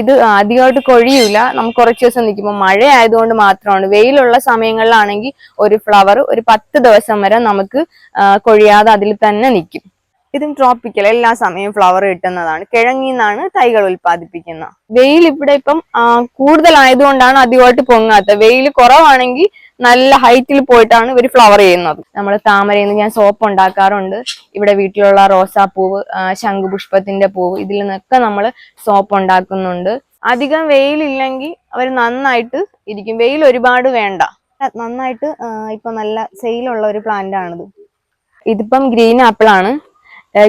ഇത് അധികമായിട്ട് കൊഴിയൂല. നമുക്ക് കുറച്ച് ദിവസം നിൽക്കുമ്പോൾ മഴ ആയതുകൊണ്ട് മാത്രമാണ്. വെയിലുള്ള സമയങ്ങളിലാണെങ്കിൽ ഒരു ഫ്ലവർ ഒരു പത്ത് ദിവസം വരെ നമുക്ക് കൊഴിയാതെ അതിൽ തന്നെ നിൽക്കും. ഇതും ട്രോപ്പിക്കൽ എല്ലാ സമയവും ഫ്ലവർ കിട്ടുന്നതാണ്. കിഴങ്ങിന്നാണ് തൈകൾ ഉൽപ്പാദിപ്പിക്കുന്നത്. വെയിൽ ഇവിടെ ഇപ്പം കൂടുതലായതുകൊണ്ടാണ് അധികമായിട്ട് പൊങ്ങാത്തത്. വെയിൽ കുറവാണെങ്കിൽ നല്ല ഹൈറ്റിൽ പോയിട്ടാണ് ഇവർ ഫ്ലവർ ചെയ്യുന്നത്. നമ്മൾ താമരയിൽ നിന്ന് ഞാൻ സോപ്പ് ഉണ്ടാക്കാറുണ്ട്. ഇവിടെ വീട്ടിലുള്ള റോസാപ്പൂവ് ശംഖുപുഷ്പത്തിന്റെ പൂവ് ഇതിൽ നിന്നൊക്കെ നമ്മൾ സോപ്പ് ഉണ്ടാക്കുന്നുണ്ട്. അധികം വെയിലില്ലെങ്കിൽ അവർ നന്നായിട്ട് ഇരിക്കും. വെയിൽ ഒരുപാട് വേണ്ട. നന്നായിട്ട് ഇപ്പൊ നല്ല സെയിലുള്ള ഒരു പ്ലാന്റ് ആണിത്. ഇതിപ്പം ഗ്രീൻ ആപ്പിൾ ആണ്.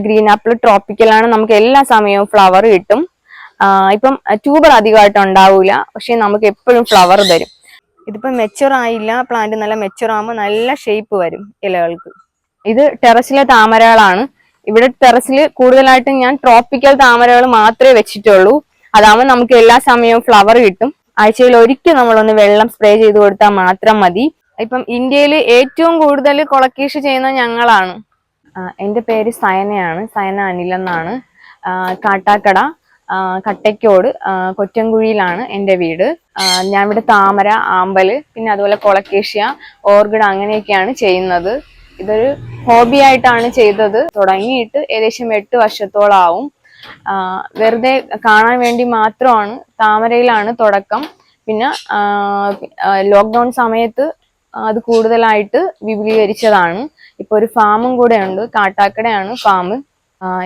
ഗ്രീൻ ആപ്പിൾ ട്രോപ്പിക്കലാണ് നമുക്ക് എല്ലാ സമയവും ഫ്ലവർ കിട്ടും. ഇപ്പം ട്യൂബർ അധികമായിട്ട് ഉണ്ടാവൂല. പക്ഷെ നമുക്ക് എപ്പോഴും ഫ്ലവർ തരും. ഇതിപ്പം മെച്ചുർ ആയില്ല. പ്ലാന്റ് നല്ല മെച്ചുർ ആകുമ്പോൾ നല്ല ഷേപ്പ് വരും ഇലകൾക്ക്. ഇത് ടെറസിലെ താമരകളാണ്. ഇവിടെ ടെറസിൽ കൂടുതലായിട്ടും ഞാൻ ട്രോപ്പിക്കൽ താമരകൾ മാത്രമേ വെച്ചിട്ടുള്ളൂ. അതാവുമ്പോൾ നമുക്ക് എല്ലാ സമയവും ഫ്ലവർ കിട്ടും. ആഴ്ചയിൽ ഒരിക്കൽ നമ്മളൊന്ന് വെള്ളം സ്പ്രേ ചെയ്ത് കൊടുത്താൽ മാത്രം മതി. ഇപ്പം ഇന്ത്യയിൽ ഏറ്റവും കൂടുതൽ കൊളക്കീഷ് ചെയ്യുന്ന ഞങ്ങളാണ്. എന്റെ പേര് സയനയാണ്. സയന അനിലെന്നാണ് കാട്ടാക്കട. കട്ടയ്ക്കോട് കൊറ്റൻകുഴിയിലാണ് എന്റെ വീട്. ഞാൻ ഇവിടെ താമര ആമ്പൽ പിന്നെ അതുപോലെ കൊളക്കേഷ്യ ഓർഗിഡ് അങ്ങനെയൊക്കെയാണ് ചെയ്യുന്നത്. ഇതൊരു ഹോബി ആയിട്ടാണ് ചെയ്തത്. തുടങ്ങിയിട്ട് ഏകദേശം എട്ട് വർഷത്തോളം ആവും വെറുതെ കാണാൻ വേണ്ടി മാത്രമാണ്. താമരയിലാണ് തുടക്കം. പിന്നെ ലോക്ക്ഡൗൺ സമയത്ത് അത് കൂടുതലായിട്ട് വിപുലീകരിച്ചതാണ്. ഇപ്പൊ ഒരു ഫാമും കൂടെ ഉണ്ട് കാട്ടാക്കടയാണ് ഫാം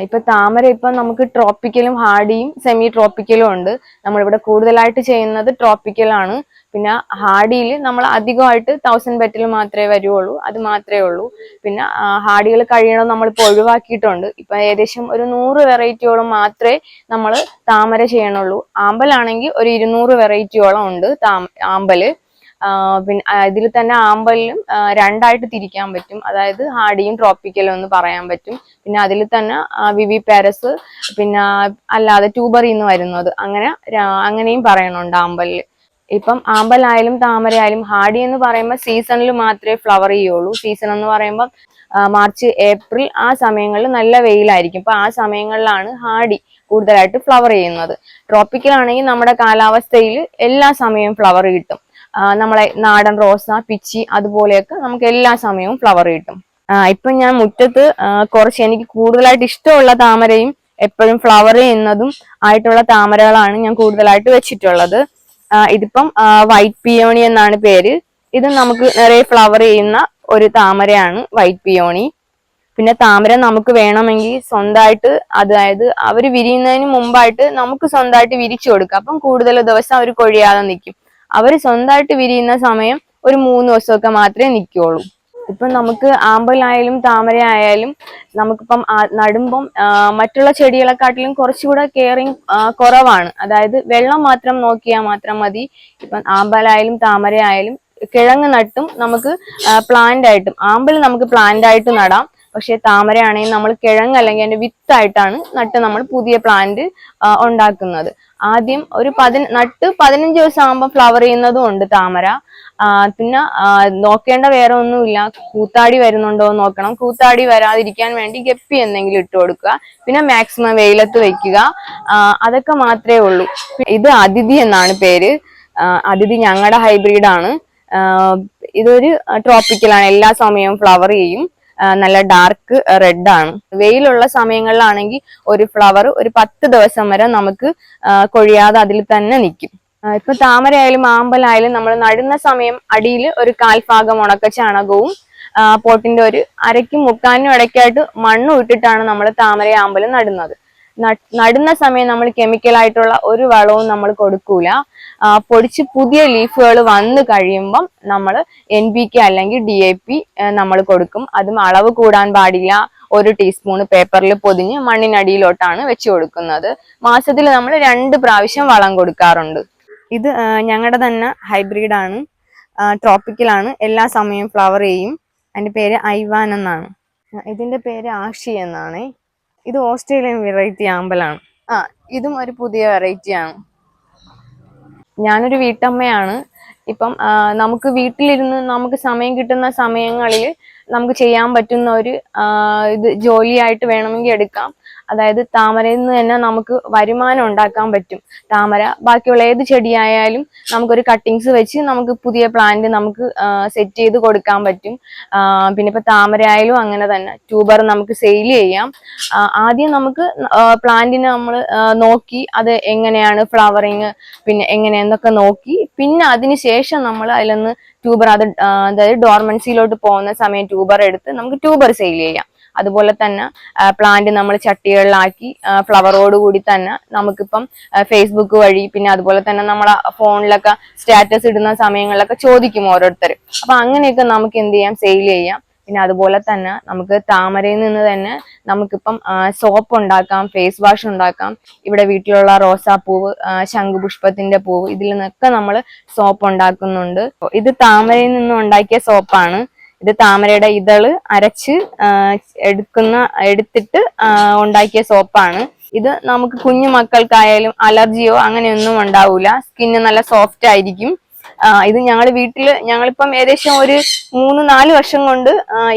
ഇപ്പൊ താമര ഇപ്പൊ നമുക്ക് ട്രോപ്പിക്കലും ഹാർഡിയും സെമി ട്രോപ്പിക്കലും ഉണ്ട്. നമ്മളിവിടെ കൂടുതലായിട്ട് ചെയ്യുന്നത് ട്രോപ്പിക്കലാണ് പിന്നെ ഹാർഡിയിൽ നമ്മൾ അധികമായിട്ട് തൗസൻഡ് ബെറ്റിൽ മാത്രമേ വരുവുള്ളൂ. അത് മാത്രമേ ഉള്ളൂ. പിന്നെ ഹാർഡികൾ കഴിയണം നമ്മളിപ്പോൾ ഒഴിവാക്കിയിട്ടുണ്ട്. ഇപ്പൊ ഏകദേശം ഒരു നൂറ് വെറൈറ്റിയോളം മാത്രമേ നമ്മൾ താമര ചെയ്യണുള്ളൂ. ആമ്പലാണെങ്കിൽ ഒരു ഇരുന്നൂറ് വെറൈറ്റിയോളം ഉണ്ട് താമ ആമ്പൽ. പിന്നെ ഇതിൽ തന്നെ ആമ്പലിലും രണ്ടായിട്ട് തിരിക്കാൻ പറ്റും. അതായത് ഹാഡിയും ട്രോപ്പിക്കലും എന്ന് പറയാൻ പറ്റും. പിന്നെ അതിൽ തന്നെ വിവി പാരസ് പിന്നെ അല്ലാതെ ട്യൂബറിൽ നിന്ന് വരുന്നത്. അങ്ങനെ അങ്ങനെയും പറയണുണ്ട് ആമ്പലിൽ ഇപ്പം ആമ്പലായാലും താമരയായാലും ഹാഡി എന്ന് പറയുമ്പോൾ സീസണിൽ മാത്രമേ ഫ്ലവർ ചെയ്യുള്ളൂ. സീസൺ എന്ന് പറയുമ്പോൾ മാർച്ച് ഏപ്രിൽ ആ സമയങ്ങളിൽ നല്ല വെയിലായിരിക്കും. അപ്പൊ ആ സമയങ്ങളിലാണ് ഹാഡി കൂടുതലായിട്ട് ഫ്ലവർ ചെയ്യുന്നത്. ട്രോപ്പിക്കലാണെങ്കിൽ നമ്മുടെ കാലാവസ്ഥയിൽ എല്ലാ സമയവും ഫ്ലവർ കിട്ടും. നമ്മളെ നാടൻ റോസ പിച്ചി അതുപോലെയൊക്കെ നമുക്ക് എല്ലാ സമയവും ഫ്ലവർ കിട്ടും. ഇപ്പൊ ഞാൻ മുറ്റത്ത് കുറച്ച് എനിക്ക് കൂടുതലായിട്ട് ഇഷ്ടമുള്ള താമരയും എപ്പോഴും ഫ്ലവർ ചെയ്യുന്നതും ആയിട്ടുള്ള താമരകളാണ് ഞാൻ കൂടുതലായിട്ട് വെച്ചിട്ടുള്ളത്. ഇതിപ്പം വൈറ്റ് പിയോണി എന്നാണ് പേര്. ഇത് നമുക്ക് നിറയെ ഫ്ലവർ ചെയ്യുന്ന ഒരു താമരയാണ് വൈറ്റ് പിയോണി പിന്നെ താമര നമുക്ക് വേണമെങ്കിൽ സ്വന്തമായിട്ട് അതായത് അവർ വിരിയുന്നതിന് മുമ്പായിട്ട് നമുക്ക് സ്വന്തമായിട്ട് വിരിച്ചു കൊടുക്കാം. അപ്പം കൂടുതൽ ദിവസം അവർ കൊഴിയാതെ നിൽക്കും. അവർ സ്വന്തമായിട്ട് വിരിയുന്ന സമയം ഒരു മൂന്ന് ദിവസമൊക്കെ മാത്രമേ നിൽക്കുകയുള്ളൂ. ഇപ്പം നമുക്ക് ആമ്പലായാലും താമര ആയാലും നമുക്കിപ്പം നടുമ്പം മറ്റുള്ള ചെടികളെക്കാട്ടിലും കുറച്ചുകൂടെ കെയറിങ് കുറവാണ്. അതായത് വെള്ളം മാത്രം നോക്കിയാൽ മാത്രം മതി. ഇപ്പം ആമ്പലായാലും താമര ആയാലും കിഴങ്ങ് നട്ടും നമുക്ക് പ്ലാന്റ് ആയിട്ടും ആമ്പൽ നമുക്ക് പ്ലാന്റ് ആയിട്ട് നടാം. പക്ഷെ താമരയാണെങ്കിൽ നമ്മൾ കിഴങ്ങ് അല്ലെങ്കിൽ അതിന്റെ വിത്തായിട്ടാണ് നട്ട് നമ്മൾ പുതിയ പ്ലാന്റ് ഉണ്ടാക്കുന്നത്. ആദ്യം ഒരു പതി നട്ട് പതിനഞ്ച് ദിവസം ആകുമ്പോൾ ഫ്ലവർ ചെയ്യുന്നതും ഉണ്ട് താമര. പിന്നെ നോക്കേണ്ട വേറെ ഒന്നുമില്ല. കൂത്താടി വരുന്നുണ്ടോ എന്ന് നോക്കണം. കൂത്താടി വരാതിരിക്കാൻ വേണ്ടി ഗപ്പി എന്തെങ്കിലും ഇട്ട് കൊടുക്കുക. പിന്നെ മാക്സിമം വെയിലത്ത് വെക്കുക. അതൊക്കെ മാത്രമേ ഉള്ളൂ. ഇത് അതിഥി എന്നാണ് പേര്. അതിഥി ഞങ്ങളുടെ ഹൈബ്രിഡാണ് ഇതൊരു ട്രോപ്പിക്കലാണ് എല്ലാ സമയവും ഫ്ലവർ ചെയ്യും. നല്ല ഡാർക്ക് റെഡ് ആണ്. വെയിലുള്ള സമയങ്ങളിലാണെങ്കിൽ ഒരു ഫ്ലവർ ഒരു പത്ത് ദിവസം വരെ നമുക്ക് കൊഴിയാതെ അതിൽ തന്നെ നിൽക്കും. ഇപ്പൊ താമരയായാലും ആമ്പലായാലും നമ്മൾ നടുന്ന സമയം അടിയിൽ ഒരു കാൽഭാഗം ഉണക്ക ചാണകവും പോട്ടിന്റെ ഒരു അരയ്ക്കും മുക്കാനും ഇടയ്ക്കായിട്ട് മണ്ണും ഇട്ടിട്ടാണ് നമ്മൾ താമര ആമ്പലും നടുന്നത്. നടുന്ന സമയം നമ്മൾ കെമിക്കൽ ആയിട്ടുള്ള ഒരു വളവും നമ്മൾ കൊടുക്കൂല. പൊടിച്ച് പുതിയ ലീഫുകൾ വന്നു കഴിയുമ്പം നമ്മൾ എൻ പി കെ അല്ലെങ്കിൽ ഡി എ പി നമ്മൾ കൊടുക്കും. അതും അളവ് കൂടാൻ പാടില്ല. ഒരു ടീസ്പൂൺ പേപ്പറിൽ പൊതിഞ്ഞ് മണ്ണിനടിയിലോട്ടാണ് വെച്ച് കൊടുക്കുന്നത്. മാസത്തിൽ നമ്മൾ രണ്ട് പ്രാവശ്യം വളം കൊടുക്കാറുണ്ട്. ഇത് ഞങ്ങളുടെ തന്നെ ഹൈബ്രിഡാണ്. ട്രോപ്പിക്കലാണ്. എല്ലാ സമയവും ഫ്ലവർ ചെയ്യും. അതിന്റെ പേര് ഐവാൻ എന്നാണ്. ഇതിന്റെ പേര് ആഷി എന്നാണ്. ഇത് ഓസ്ട്രേലിയൻ വെറൈറ്റി ആമ്പലാണ്. ആ ഇതും ഒരു പുതിയ വെറൈറ്റി ആണ് ഞാനൊരു വീട്ടമ്മയാണ്. ഇപ്പം നമുക്ക് വീട്ടിലിരുന്ന് നമുക്ക് സമയം കിട്ടുന്ന സമയങ്ങളിൽ നമുക്ക് ചെയ്യാൻ പറ്റുന്ന ഒരു ഇത് ജോലിയായിട്ട് വേണമെങ്കിൽ എടുക്കാം. അതായത് താമരയിൽ നിന്ന് തന്നെ നമുക്ക് വരുമാനം ഉണ്ടാക്കാൻ പറ്റും. താമര ബാക്കിയുള്ള ഏത് ചെടിയായാലും നമുക്കൊരു കട്ടിങ്സ് വെച്ച് നമുക്ക് പുതിയ പ്ലാന്റ് നമുക്ക് സെറ്റ് ചെയ്ത് കൊടുക്കാൻ പറ്റും. പിന്നെ ഇപ്പൊ താമര ആയാലും അങ്ങനെ തന്നെ. ട്യൂബർ നമുക്ക് സെയിൽ ചെയ്യാം. ആദ്യം നമുക്ക് പ്ലാന്റിനെ നമ്മൾ നോക്കി അത് എങ്ങനെയാണ് ഫ്ലവറിങ് പിന്നെ എങ്ങനെയെന്നൊക്കെ നോക്കി. പിന്നെ അതിന് ശേഷം നമ്മൾ അതിലൊന്ന് ട്യൂബർ അത് അതായത് ഡോർമൻസിയിലോട്ട് പോകുന്ന സമയം ട്യൂബർ എടുത്ത് നമുക്ക് ട്യൂബർ സെയിൽ ചെയ്യാം. അതുപോലെ തന്നെ പ്ലാന്റ് നമ്മൾ ചട്ടികളിലാക്കി ഫ്ലവറോട് കൂടി തന്നെ നമുക്കിപ്പം ഫേസ്ബുക്ക് വഴി പിന്നെ അതുപോലെ തന്നെ നമ്മളെ ഫോണിലൊക്കെ സ്റ്റാറ്റസ് ഇടുന്ന സമയങ്ങളിലൊക്കെ ചോദിക്കും ഓരോരുത്തർ അപ്പൊ അങ്ങനെയൊക്കെ നമുക്ക് എന്ത് ചെയ്യാം? സെയിൽ ചെയ്യാം. പിന്നെ അതുപോലെ തന്നെ നമുക്ക് താമരയിൽ നിന്ന് തന്നെ നമുക്കിപ്പം സോപ്പ് ഉണ്ടാക്കാം ഫേസ് വാഷ് ഉണ്ടാക്കാം. ഇവിടെ വീട്ടിലുള്ള റോസാപ്പൂവ് ശംഖുപുഷ്പത്തിന്റെ പൂവ് ഇതിൽ നിന്നൊക്കെ നമ്മൾ സോപ്പ് ഉണ്ടാക്കുന്നുണ്ട്. ഇത് താമരയിൽ നിന്ന് ഉണ്ടാക്കിയ സോപ്പാണ് ഇത് താമരയുടെ ഇതൾ അരച്ച് എടുക്കുന്ന എടുത്തിട്ട് ഉണ്ടാക്കിയ സോപ്പാണ്. ഇത് നമുക്ക് കുഞ്ഞു മക്കൾക്കായാലും അലർജിയോ അങ്ങനെയൊന്നും ഉണ്ടാവില്ല സ്കിന്ന് നല്ല സോഫ്റ്റ് ആയിരിക്കും. ഇത് ഞങ്ങൾ വീട്ടിൽ ഞങ്ങളിപ്പം ഏകദേശം ഒരു മൂന്ന് നാല് വർഷം കൊണ്ട്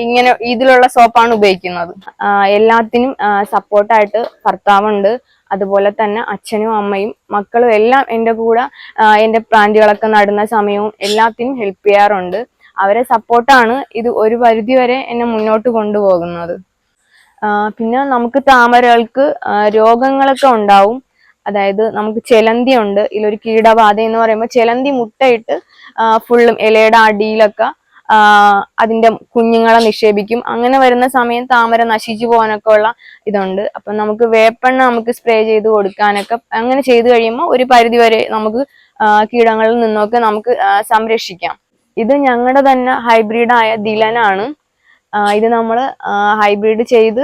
ഇങ്ങനെ ഇതിലുള്ള സോപ്പാണ് ഉപയോഗിക്കുന്നത്. എല്ലാത്തിനും സപ്പോർട്ടായിട്ട് ഭർത്താവുണ്ട്. അതുപോലെ തന്നെ അച്ഛനും അമ്മയും മക്കളും എല്ലാം എന്റെ കൂടെ എന്റെ പ്ലാന്റുകളൊക്കെ നടുന്ന സമയവും എല്ലാത്തിനും ഹെൽപ്പ് ചെയ്യാറുണ്ട്. അവരെ സപ്പോർട്ടാണ് ഇത് ഒരു പരിധി വരെ എന്നെ മുന്നോട്ട് കൊണ്ടുപോകുന്നത്. പിന്നെ നമുക്ക് താമരകൾക്ക് രോഗങ്ങളൊക്കെ ഉണ്ടാവും. അതായത് നമുക്ക് ചെലന്തി ഉണ്ട്. ഇതിലൊരു കീടബാധ എന്ന് പറയുമ്പോൾ ചെലന്തി മുട്ടയിട്ട് ഫുള്ളും ഇലയുടെ അടിയിലൊക്കെ അതിന്റെ കുഞ്ഞുങ്ങളെ നിക്ഷേപിക്കും. അങ്ങനെ വരുന്ന സമയം താമര നശിച്ചു പോകാനൊക്കെ ഉള്ള ഇതുണ്ട്. അപ്പം നമുക്ക് വേപ്പെണ്ണ നമുക്ക് സ്പ്രേ ചെയ്ത് കൊടുക്കാനൊക്കെ അങ്ങനെ ചെയ്തു കഴിയുമ്പോൾ ഒരു പരിധി വരെ നമുക്ക് കീടങ്ങളിൽ നിന്നൊക്കെ നമുക്ക് സംരക്ഷിക്കാം. ഇത് ഞങ്ങളുടെ തന്നെ ഹൈബ്രിഡായ ദിലനാണ്. ഇത് നമ്മൾ ഹൈബ്രിഡ് ചെയ്ത്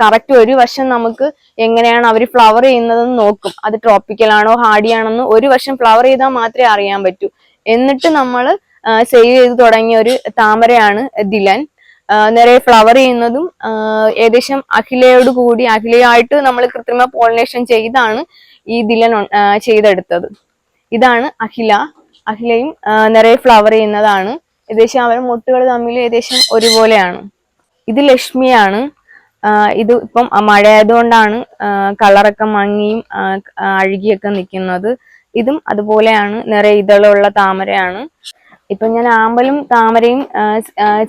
കറക്റ്റ് ഒരു വശം നമുക്ക് എങ്ങനെയാണ് അവർ ഫ്ലവർ ചെയ്യുന്നതെന്ന് നോക്കും. അത് ട്രോപ്പിക്കൽ ആണോ ഹാർഡി ആണെന്ന് ഒരു വശം ഫ്ലവർ ചെയ്താൽ മാത്രമേ അറിയാൻ പറ്റൂ. എന്നിട്ട് നമ്മൾ സേവ് ചെയ്ത് തുടങ്ങിയ ഒരു താമരയാണ് ദിലൻ. നിറയെ ഫ്ലവർ ചെയ്യുന്നതും ഏകദേശം അഖിലയോട് കൂടി അഖിലയായിട്ട് നമ്മൾ കൃത്രിമ പോളിനേഷൻ ചെയ്താണ് ഈ ദിലൻ ചെയ്തെടുത്തത്. ഇതാണ് അഖില. അഖിലയും നിറയെ ഫ്ലവർ ചെയ്യുന്നതാണ്. ഏകദേശം അവരുടെ മുട്ടുകൾ തമ്മിൽ ഏകദേശം ഒരുപോലെയാണ്. ഇത് ലക്ഷ്മിയാണ്. ഇത് ഇപ്പം മഴ ആയതുകൊണ്ടാണ് കളറൊക്കെ മങ്ങിയും അഴുകിയൊക്കെ നിൽക്കുന്നത്. ഇതും അതുപോലെയാണ് നിറയെ ഇതളുള്ള താമരയാണ്. ഇപ്പം ഞാൻ ആമ്പലും താമരയും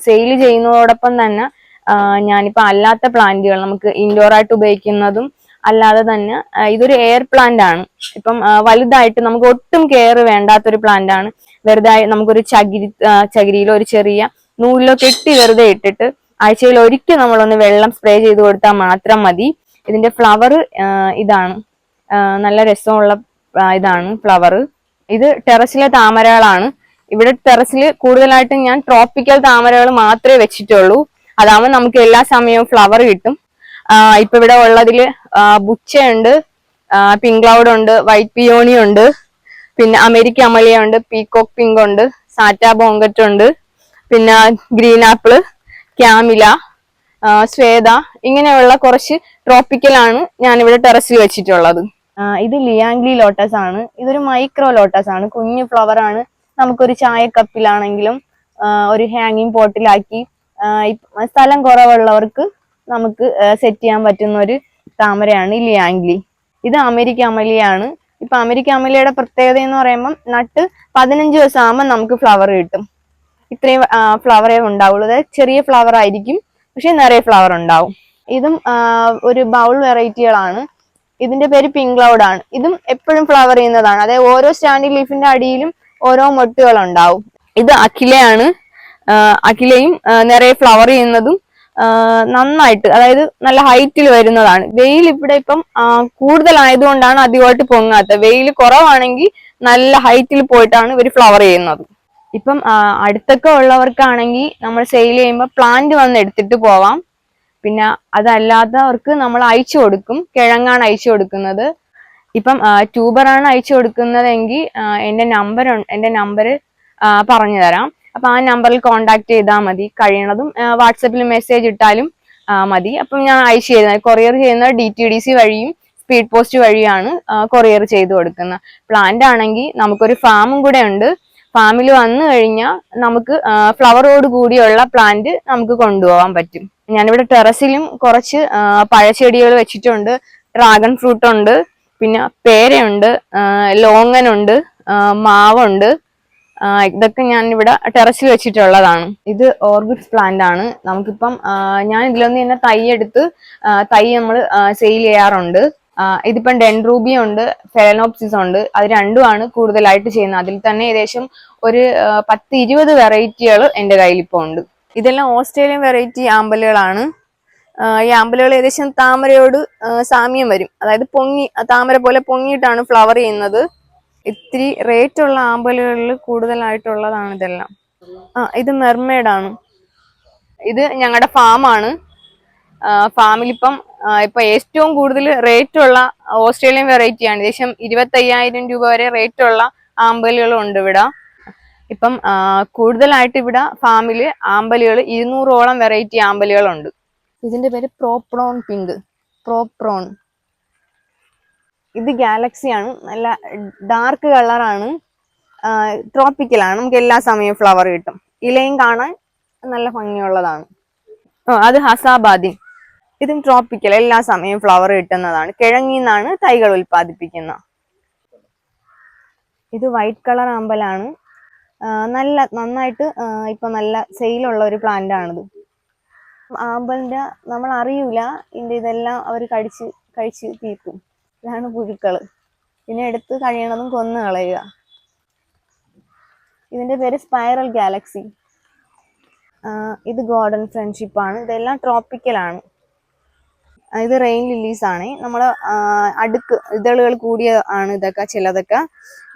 സെയിൽ ചെയ്യുന്നതോടൊപ്പം തന്നെ ഞാനിപ്പോൾ ഞാനിപ്പോ അല്ലാത്ത പ്ലാന്റുകൾ നമുക്ക് ഇൻഡോർ ആയിട്ട് ഉപയോഗിക്കുന്നതും അല്ലാതെ തന്നെ ഇതൊരു എയർ പ്ലാന്റ് ആണ്. ഇപ്പം വലുതായിട്ട് നമുക്ക് ഒട്ടും കെയർ വേണ്ടാത്തൊരു പ്ലാന്റ് ആണ്. വെറുതെ നമുക്കൊരു ചകിരി ചകിരിയിലോ ഒരു ചെറിയ നൂലിലോ കെട്ടി വെറുതെ ഇട്ടിട്ട് ആഴ്ചയിൽ ഒരിക്കൽ നമ്മളൊന്ന് വെള്ളം സ്പ്രേ ചെയ്ത് കൊടുത്താൽ മാത്രം മതി. ഇതിന്റെ ഫ്ലവർ ഇതാണ്. നല്ല രസമുള്ള ഇതാണ് ഫ്ലവർ ഇത് ടെറസിലെ താമരകളാണ്. ഇവിടെ ടെറസിൽ കൂടുതലായിട്ടും ഞാൻ ട്രോപ്പിക്കൽ താമരകൾ മാത്രമേ വെച്ചിട്ടുള്ളൂ. അതാവുമ്പോൾ നമുക്ക് എല്ലാ സമയവും ഫ്ലവർ കിട്ടും. ഇപ്പൊ ഇവിടെ ഉള്ളതിൽ ബുച്ചയുണ്ട് പിങ്ക് ക്ലൗഡ് ഉണ്ട് വൈറ്റ് പിയോണി ഉണ്ട് പിന്നെ അമേരിക്ക അമലിയ ഉണ്ട് പീകോക്ക് പിങ്ക് ഉണ്ട് സാറ്റ ബോങ്കറ്റ് ഉണ്ട് പിന്നെ ഗ്രീൻ ആപ്പിൾ ക്യാമില ശ്വേത ഇങ്ങനെയുള്ള കുറച്ച് ഞാൻ ഇവിടെ ടെറസിൽ വെച്ചിട്ടുള്ളത്. ഇത് ലിയാംഗ്ലി ലോട്ടസ് ആണ്. ഇതൊരു മൈക്രോ ലോട്ടസ് ആണ്. കുഞ്ഞു ഫ്ലവർ ആണ്. നമുക്കൊരു ചായ കപ്പിലാണെങ്കിലും ഒരു ഹാങ്ങിങ് പോട്ടിലാക്കി സ്ഥലം കുറവുള്ളവർക്ക് നമുക്ക് സെറ്റ് ചെയ്യാൻ പറ്റുന്ന ഒരു താമരയാണ് ലിയാംഗ്ലി ഇത് അമേരിക്ക അമലിയാണ്. ഇപ്പൊ അമേരിക്ക അമലിയുടെ പ്രത്യേകത എന്ന് പറയുമ്പോൾ നട്ട് പതിനഞ്ച് ദിവസം ആകുമ്പോൾ നമുക്ക് ഫ്ലവർ കിട്ടും. ഇത്രയും ഫ്ലവറേ ഉണ്ടാവുള്ളൂ. അതായത് ചെറിയ ഫ്ലവർ ആയിരിക്കും പക്ഷെ നിറയെ ഫ്ലവർ ഉണ്ടാവും. ഇതും ഒരു ബൗൾ വെറൈറ്റികളാണ്. ഇതിന്റെ പേര് പിങ്ക് ക്ലൗഡ് ആണ് ഇതും എപ്പോഴും ഫ്ലവർ ചെയ്യുന്നതാണ്. അതായത് ഓരോ സ്റ്റാൻഡിംഗ് ലീഫിന്റെ അടിയിലും ഓരോ മൊട്ടുകൾ ഉണ്ടാവും ഇത് അഖിലയാണ് അഖിലയും നിറയെ ഫ്ലവർ ചെയ്യുന്നതും നന്നായിട്ട് അതായത് നല്ല ഹൈറ്റിൽ വരുന്നതാണ്. വെയിൽ ഇവിടെ ഇപ്പം കൂടുതലായതുകൊണ്ടാണ് അധികമായിട്ട് പൊങ്ങാത്തത്. വെയിൽ കുറവാണെങ്കിൽ നല്ല ഹൈറ്റിൽ പോയിട്ടാണ് ഇവർ ഫ്ലവർ ചെയ്യുന്നത്. ഇപ്പം അടുത്തൊക്കെ ഉള്ളവർക്കാണെങ്കിൽ നമ്മൾ സെയിൽ ചെയ്യുമ്പോൾ പ്ലാന്റ് വന്ന് എടുത്തിട്ട് പോവാം. പിന്നെ അതല്ലാത്തവർക്ക് നമ്മൾ അയച്ചു കൊടുക്കും. കിഴങ്ങാണ് അയച്ചു കൊടുക്കുന്നത്. ഇപ്പം ട്യൂബറാണ് അയച്ചു കൊടുക്കുന്നതെങ്കിൽ എന്റെ നമ്പർ എന്റെ നമ്പർ പറഞ്ഞു തരാം അപ്പൊ ആ നമ്പറിൽ കോൺടാക്ട് ചെയ്താൽ മതി. കഴിയണതും വാട്സപ്പിൽ മെസ്സേജ് ഇട്ടാലും മതി. അപ്പം ഞാൻ അയച്ചു തരുന്നത്. കൊറിയർ ചെയ്യുന്ന ഡി ടി ഡി സി വഴിയും സ്പീഡ് പോസ്റ്റ് വഴിയാണ് കൊറിയർ ചെയ്തു കൊടുക്കുന്നത്. പ്ലാന്റ് ആണെങ്കിൽ നമുക്കൊരു ഫാമും കൂടെ ഉണ്ട്. ഫാമിൽ വന്നു കഴിഞ്ഞാൽ നമുക്ക് ഫ്ലവറോട് കൂടിയുള്ള പ്ലാന്റ് നമുക്ക് കൊണ്ടുപോകാൻ പറ്റും. ഞാനിവിടെ ടെറസിലും കുറച്ച് പഴച്ചെടികൾ വെച്ചിട്ടുണ്ട്. ഡ്രാഗൺ ഫ്രൂട്ട് ഉണ്ട്. പിന്നെ പേരയുണ്ട്. ലോങ്ങനുണ്ട്. മാവുണ്ട്. ഇതൊക്കെ ഞാൻ ഇവിടെ ടെറസിൽ വെച്ചിട്ടുള്ളതാണ്. ഇത് ഓർബിറ്റ്സ് പ്ലാന്റ് ആണ്. നമുക്കിപ്പം ഞാൻ ഇതിലൊന്ന് തന്നെ തൈ എടുത്ത് തൈ നമ്മൾ സെയിൽ ചെയ്യാറുണ്ട്. ഇതിപ്പം ഡെൻറൂബി ഉണ്ട് ഫെലനോപ്സിസ് ഉണ്ട്. അത് രണ്ടുമാണ് കൂടുതലായിട്ട് ചെയ്യുന്നത്. അതിൽ തന്നെ ഏകദേശം ഒരു പത്ത് ഇരുപത് വെറൈറ്റികൾ എന്റെ കയ്യിൽ ഇപ്പോൾ ഉണ്ട്. ഇതെല്ലാം ഓസ്ട്രേലിയൻ വെറൈറ്റി ആമ്പലുകളാണ്. ഈ ആമ്പലുകൾ ഏകദേശം താമരയോട് സാമ്യം വരും. അതായത് പൊങ്ങി താമര പോലെ പൊങ്ങിയിട്ടാണ് ഫ്ലവർ ചെയ്യുന്നത്. ഇത്തിരി റേറ്റ് ഉള്ള ആമ്പലുകളിൽ കൂടുതലായിട്ടുള്ളതാണ് ഇതെല്ലാം. ആ ഇത് മെർമേഡ് ആണ്. ഇത് ഞങ്ങളുടെ ഫാമാണ് ഫാമിൽ ഇപ്പം ഏറ്റവും കൂടുതൽ റേറ്റ് ഉള്ള ഓസ്ട്രേലിയൻ വെറൈറ്റി ആണ്. ഏകദേശം ഇരുപത്തയ്യായിരം രൂപ വരെ റേറ്റ് ഉള്ള ആമ്പലുകളും ഉണ്ട് ഇവിടെ. ഇപ്പം കൂടുതലായിട്ട് ഇവിടെ ഫാമിൽ ആമ്പലുകൾ ഇരുന്നൂറോളം വെറൈറ്റി ആമ്പലുകളുണ്ട് ഇതിന്റെ പേര് പ്രോപ്രോൺ പിങ്ക് പ്രോപ്രോൺ ഇത് ഗാലക്സിയാണ് നല്ല ഡാർക്ക് കളറാണ് ട്രോപ്പിക്കലാണ് നമുക്ക് എല്ലാ സമയവും ഫ്ലവർ കിട്ടും. ഇലയും കാണാൻ നല്ല ഭംഗിയുള്ളതാണ്. അത് ഹസാബാദി ഇതും ട്രോപ്പിക്കൽ എല്ലാ സമയവും ഫ്ലവർ കിട്ടുന്നതാണ്. കിഴങ്ങിന്നാണ് തൈകൾ ഉൽപ്പാദിപ്പിക്കുന്നത് ഇത് വൈറ്റ് കളർ അമ്പലാണ് നല്ല നന്നായിട്ട് ഇപ്പൊ നല്ല സെയിലുള്ള ഒരു പ്ലാന്റ് ആണിത്. ആമ്പലിന്റെ നമ്മൾ അറിയൂല ഇതിന്റെ ഇതെല്ലാം അവർ കടിച്ച് കഴിച്ച് തീർക്കും. ഇതാണ് പുഴുക്കൾ ഇതിനെ എടുത്ത് കഴിയണതും കൊന്നു കളയുക. ഇതിന്റെ പേര് സ്പൈറൽ ഗാലക്സി ഇത് ഗോർഡൻ ഫ്രണ്ട്ഷിപ്പ് ആണ്. ഇതെല്ലാം ട്രോപ്പിക്കലാണ് ഇത് റെയിൻ ലില്ലീസ് ആണ്. നമ്മൾ അടുക്ക് ഇതളുകൾ കൂടിയ ആണ് ഇതൊക്കെ ചിലതൊക്കെ.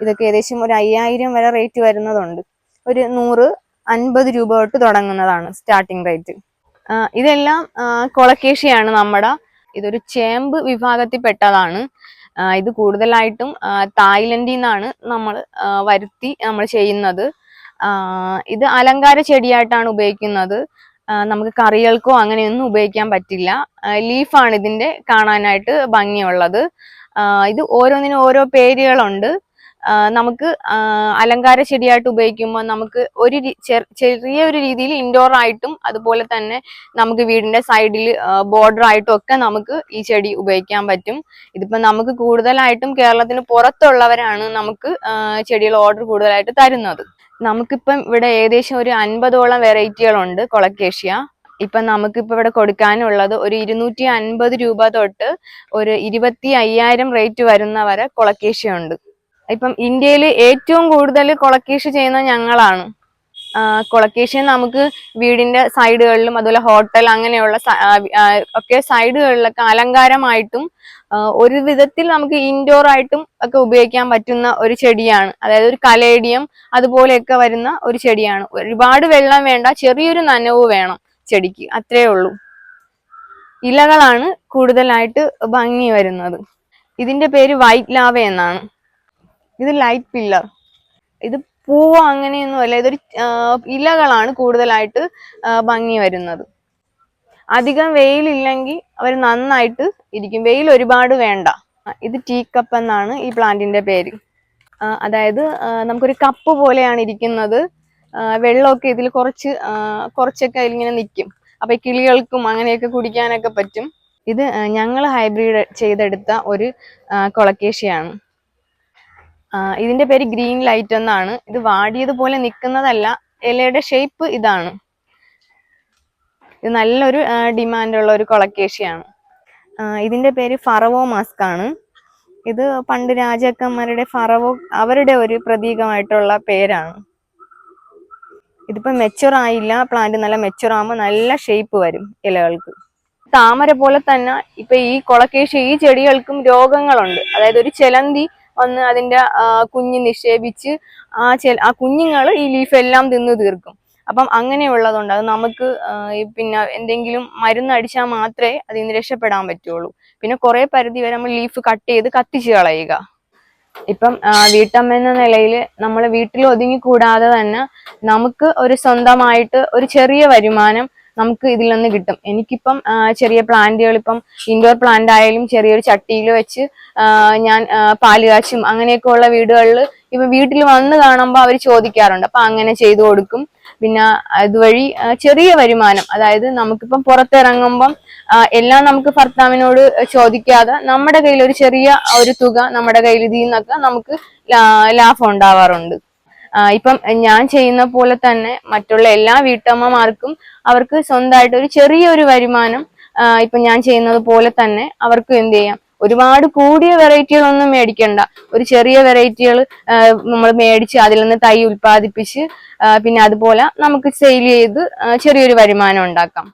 ഇതൊക്കെ ഏകദേശം ഒരു അയ്യായിരം വരെ റേറ്റ് വരുന്നതുണ്ട്. ഒരു നൂറ് അൻപത് രൂപ തൊട്ട് തുടങ്ങുന്നതാണ് സ്റ്റാർട്ടിംഗ് റേറ്റ് ഇതെല്ലാം കൊളക്കേഷിയാണ് നമ്മുടെ ഇതൊരു ചേമ്പ് വിഭാഗത്തിൽ പെട്ടതാണ് ആ, ഇത് കൂടുതലായിട്ടും തായ്ലൻഡിൽ നിന്നാണ് നമ്മൾ വരുത്തി നമ്മൾ ചെയ്യുന്നത്. ഇത് അലങ്കാര ചെടിയായിട്ടാണ് ഉപയോഗിക്കുന്നത്. നമുക്ക് കറികൾക്കോ അങ്ങനെയൊന്നും ഉപയോഗിക്കാൻ പറ്റില്ല. ലീഫാണ് ഇതിന്റെ കാണാനായിട്ട് ഭംഗിയുള്ളത്. ഇത് ഓരോന്നിനും ഓരോ പേരുകളുണ്ട്. നമുക്ക് അലങ്കാര ചെടിയായിട്ട് ഉപയോഗിക്കുമ്പോൾ നമുക്ക് ഒരു ചെറിയ ഒരു രീതിയിൽ ഇൻഡോർ ആയിട്ടും അതുപോലെ തന്നെ നമുക്ക് വീടിന്റെ സൈഡിൽ ബോർഡർ ആയിട്ടും ഒക്കെ നമുക്ക് ഈ ചെടി ഉപയോഗിക്കാൻ പറ്റും. ഇതിപ്പോ നമുക്ക് കൂടുതലായിട്ടും കേരളത്തിന് പുറത്തുള്ളവരാണ് നമുക്ക് ചെടികൾ ഓർഡർ കൂടുതലായിട്ട് തരുന്നത്. നമുക്കിപ്പം ഇവിടെ ഏകദേശം ഒരു അൻപതോളം വെറൈറ്റികളുണ്ട് കൊളക്കേഷ്യ. ഇപ്പം നമുക്കിപ്പോൾ ഇവിടെ കൊടുക്കാനുള്ളത് ഒരു ഇരുന്നൂറ്റി അൻപത് രൂപ തൊട്ട് ഒരു ഇരുപത്തി അയ്യായിരം റേറ്റ് വരുന്ന വരെ കൊളക്കേഷ്യ ഉണ്ട്. ഇപ്പം ഇന്ത്യയിൽ ഏറ്റവും കൂടുതൽ കൊളക്കേഷ് ചെയ്യുന്ന ഞങ്ങളാണ്. കൊളക്കേഷൻ നമുക്ക് വീടിന്റെ സൈഡുകളിലും അതുപോലെ ഹോട്ടൽ അങ്ങനെയുള്ള ഒക്കെ സൈഡുകളിലൊക്കെ അലങ്കാരമായിട്ടും ഒരു വിധത്തിൽ നമുക്ക് ഇൻഡോർ ആയിട്ടും ഒക്കെ ഉപയോഗിക്കാൻ പറ്റുന്ന ഒരു ചെടിയാണ്. അതായത് ഒരു കലേഡിയം അതുപോലെയൊക്കെ വരുന്ന ഒരു ചെടിയാണ്. ഒരുപാട് വെള്ളം വേണ്ട ചെറിയൊരു നനവ് വേണം ചെടിക്ക്. അത്രേ ഉള്ളൂ. ഇലകളാണ് കൂടുതലായിട്ട് ഭംഗി വരുന്നത്. ഇതിന്റെ പേര് വൈറ്റ് ലാവ എന്നാണ്. ഇത് ലൈറ്റ് പില്ലർ ഇത് പൂവോ അങ്ങനെയൊന്നും അല്ല. ഇതൊരു ഇലകളാണ് കൂടുതലായിട്ട് ഭംഗി വരുന്നത്. അധികം വെയിലില്ലെങ്കിൽ അവർ നന്നായിട്ട് ഇരിക്കും. വെയിൽ ഒരുപാട് വേണ്ട. ഇത് ടീ കപ്പ് എന്നാണ് ഈ പ്ലാന്റിന്റെ പേര്. അതായത് നമുക്കൊരു കപ്പ് പോലെയാണ് ഇരിക്കുന്നത്. വെള്ളമൊക്കെ ഇതിൽ കുറച്ച് കുറച്ചൊക്കെ ഇതിലിങ്ങനെ നിൽക്കും. അപ്പൊ കിളികൾക്കും അങ്ങനെയൊക്കെ കുടിക്കാനൊക്കെ പറ്റും. ഇത് ഞങ്ങൾ ഹൈബ്രിഡ് ചെയ്തെടുത്ത ഒരു കൊളക്കേഷിയാണ്. ഇതിന്റെ പേര് ഗ്രീൻ ലൈറ്റ് എന്നാണ്. ഇത് വാടിയതുപോലെ നിൽക്കുന്നതല്ല ഇലയുടെ ഷേപ്പ് ഇതാണ്. ഇത് നല്ലൊരു ഡിമാൻഡ് ഉള്ള ഒരു കൊളക്കേഷിയാണ്. ഇതിന്റെ പേര് ഫറവോ മാസ്ക് ആണ് ഇത് പണ്ട് രാജാക്കന്മാരുടെ ഫറവോ അവരുടെ ഒരു പ്രതീകമായിട്ടുള്ള പേരാണ്. ഇതിപ്പോ മെച്ചുർ ആയില്ല പ്ലാന്റ് നല്ല മെച്ചുർ ആകുമ്പോൾ നല്ല ഷേപ്പ് വരും ഇലകൾക്ക്. താമര പോലെ തന്നെ ഇപ്പൊ ഈ കൊളക്കേഷി ഈ ചെടികൾക്കും രോഗങ്ങളുണ്ട്. അതായത് ഒരു ചെലന്തി വന്ന് അതിന്റെ ആ, കുഞ്ഞ് നിക്ഷേപിച്ച് ആ ചെ ആ കുഞ്ഞുങ്ങൾ ഈ ലീഫ് എല്ലാം തിന്നു തീർക്കും. അപ്പം അങ്ങനെയുള്ളതുണ്ട് അത് നമുക്ക് പിന്നെ എന്തെങ്കിലും മരുന്ന് അടിച്ചാൽ മാത്രമേ അതിൽ നിന്ന് രക്ഷപ്പെടാൻ പറ്റുള്ളൂ. പിന്നെ കുറേ പരിധി വരെ നമ്മൾ ലീഫ് കട്ട് ചെയ്ത് കത്തിച്ച് കളയുക. ഇപ്പം വീട്ടമ്മ എന്ന നിലയിൽ നമ്മൾ വീട്ടിൽ ഒതുങ്ങിക്കൂടാതെ തന്നെ നമുക്ക് ഒരു സ്വന്തമായിട്ട് ഒരു ചെറിയ വരുമാനം നമുക്ക് ഇതിൽ നിന്ന് കിട്ടും. എനിക്കിപ്പം ചെറിയ പ്ലാന്റുകൾ ഇപ്പം ഇൻഡോർ പ്ലാന്റ് ആയാലും ചെറിയൊരു ചട്ടിയിൽ വെച്ച് ഞാൻ പാൽ കാച്ചും അങ്ങനെയൊക്കെ ഉള്ള വീടുകളിൽ ഇപ്പൊ വീട്ടിൽ വന്ന് കാണുമ്പോൾ അവർ ചോദിക്കാറുണ്ട്. അപ്പൊ അങ്ങനെ ചെയ്തു കൊടുക്കും. പിന്നെ അതുവഴി ചെറിയ വരുമാനം. അതായത് നമുക്കിപ്പം പുറത്തിറങ്ങുമ്പം എല്ലാം നമുക്ക് ഭർത്താവിനോട് ചോദിക്കാതെ നമ്മുടെ കയ്യിൽ ഒരു ചെറിയ ഒരു തുക നമ്മുടെ കയ്യിൽ ഇതിൽ നിന്നൊക്കെ നമുക്ക് ലാഭം ഉണ്ടാവാറുണ്ട്. ഇപ്പം ഞാൻ ചെയ്യുന്ന പോലെ തന്നെ മറ്റുള്ള എല്ലാ വീട്ടമ്മമാർക്കും അവർക്ക് സ്വന്തമായിട്ട് ഒരു ചെറിയൊരു വരുമാനം ഇപ്പൊ ഞാൻ ചെയ്യുന്നത് പോലെ തന്നെ അവർക്കും എന്ത് ചെയ്യാം? ഒരുപാട് കൂടിയ വെറൈറ്റികളൊന്നും മേടിക്കണ്ട. ഒരു ചെറിയ വെറൈറ്റികൾ നമ്മൾ മേടിച്ച് അതിൽ നിന്ന് തൈ ഉൽപ്പാദിപ്പിച്ച് പിന്നെ അതുപോലെ നമുക്ക് സെയിൽ ചെയ്ത് ചെറിയൊരു വരുമാനം ഉണ്ടാക്കാം.